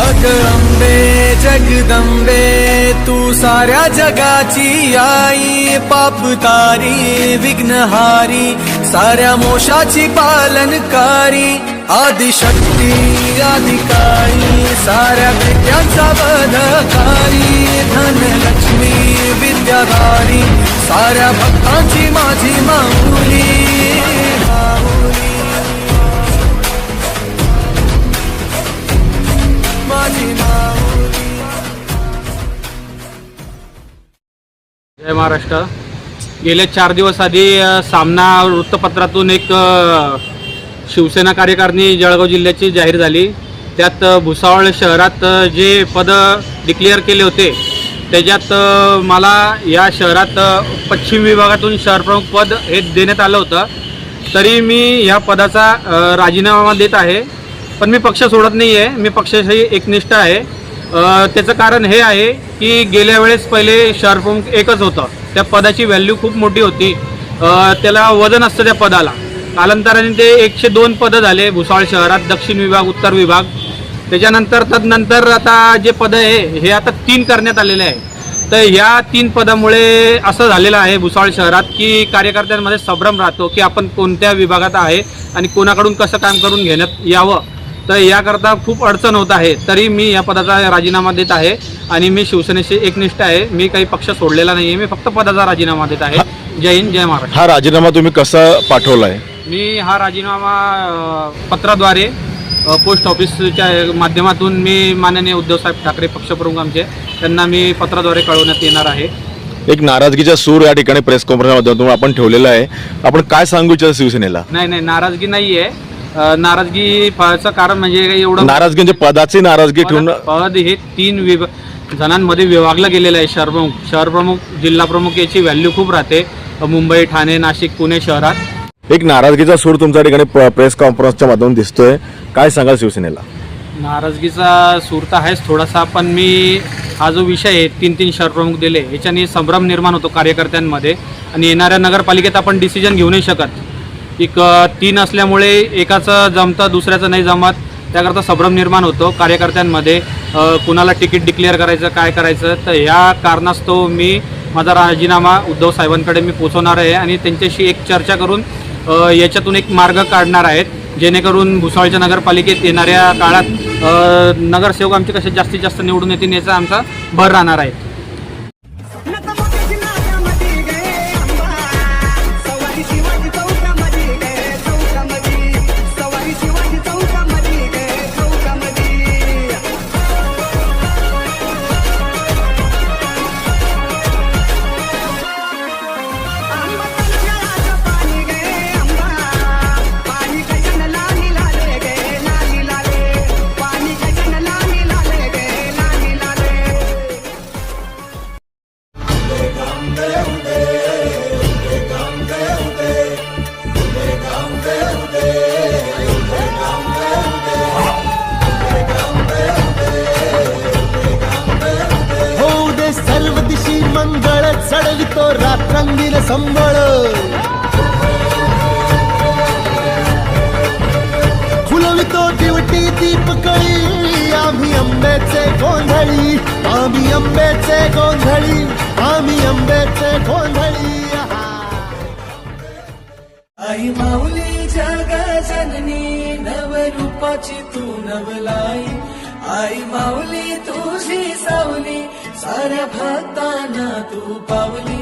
अग अंबे जगदंबे तू साऱ्या जगाची आई पाप तारी विघ्नहारी साऱ्या मोशाची पालनकारी आदिशक्ती अधिकारी साऱ्या विद्यांचा बधकारी जय महाराष्ट्र. गेल्या चार दिवस आधी सामना वृत्तपत्रातून एक शिवसेना कार्यकारिणी जळगाव जिल्ह्याची जाहीर झाली. त्यात भुसावळ शहरात जे पद डिक्लेअर केले होते त्याच्यात मला या शहरात पश्चिम विभागातून शहरप्रमुख पद हे देण्यात आलं होतं. तरी मी या पदाचा राजीनामा देत आहे. पण मी पक्ष सोडत नाही आहे मी पक्षाशी एकनिष्ठ आहे. त्याचं कारण हे आहे की गेल्या वेळेस पहिले शार्पम एकच होतं. त्या पदाची व्हॅल्यू खूप मोठी होती. त्याला वजन असतं त्या पदाला. कालांतराने ते एकशे दोन पदं झाले. भुसावळ शहरात दक्षिण विभाग उत्तर विभाग. त्याच्यानंतर तदनंतर आता जे पद आहे हे आता तीन करण्यात आलेले आहे. तर ह्या तीन पदामुळे असं झालेलं आहे भुसावळ शहरात की कार्यकर्त्यांमध्ये संभ्रम राहतो की आपण कोणत्या विभागात आहे आणि कोणाकडून कसं काम करून घेण्यात यावं. तर याकरता खूप अडचण होत आहे. तरी मी या पदाचा राजीनामा देत आहे आणि मी शिवसेनेशी एकनिष्ठ आहे. मी काही पक्ष सोडलेला नाही आहे मी फक्त पदाचा राजीनामा देत आहे. जय हिंद जय महाराष्ट्र. हा राजीनामा तुम्ही कसा पाठवलाय? मी हा राजीनामा अ, पत्राद्वारे अ, पोस्ट ऑफिसच्या माध्यमातून मी माननीय उद्धवसाहेब ठाकरे पक्षप्रमुख आमचे त्यांना मी पत्राद्वारे कळवण्यात येणार आहे. एक नाराजगीचा सूर या ठिकाणी प्रेस कॉन्फरन्स माध्यमातून आपण ठेवलेला आहे. आपण काय सांगू इच्छिता शिवसेनेला? नाही नाही नाराजगी नाही आहे नाराजगी फारचं कारण म्हणजे एवढं? नाराजगी म्हणजे पदाची नाराजगी ठेवून पद हे तीन विभ जणांमध्ये विभागलं गेलेलं आहे शहरप्रमुख. शहरप्रमुख जिल्हा प्रमुख याची व्हॅल्यू खूप राहते. मुंबई ठाणे नाशिक पुणे शहरात. एक नाराजगीचा सूर तुमच्या ठिकाणी प्रेस कॉन्फरन्सच्या माध्यमातून दिसतोय. काय सांगाल शिवसेनेला? नाराजगीचा सूर तर आहेच थोडासा पण मी हा जो विषय आहे तीन तीन शहरप्रमुख दिले याच्याने संभ्रम निर्माण होतो कार्यकर्त्यांमध्ये. आणि येणाऱ्या नगरपालिकेत आपण डिसिजन घेऊ नाही शकत. एक तीन असल्यामुळे एकाचं जमतं दुसऱ्याचं नाही जमत. त्याकरता संभ्रम निर्माण होतो कार्यकर्त्यांमध्ये. कुणाला तिकीट डिक्लेअर करायचं काय करायचं तर ह्या कारणास्तव मी माझा राजीनामा उद्धव साहेबांकडे मी पोचवणार आहे आणि त्यांच्याशी एक चर्चा करून याच्यातून एक मार्ग काढणार आहेत. जेणेकरून भुसावळच्या नगरपालिकेत येणाऱ्या काळात नगरसेवक आमचे कसे जास्तीत जास्त निवडून येतील याचा आमचा भर राहणार आहे. मंगळ चढवितो रात्रंगील संबळ. फुलवितो दिवटी दीपकळी आम्ही आंब्याचे गोंधळी आम्ही आंब्याचे गोंधळी. आम्ही आंबेचे गोंधळी आई माऊली जग जननी नवरूपाची तू नवलाई. आई माऊली तुझी सावली साऱ्या भक्तांना तू पावली.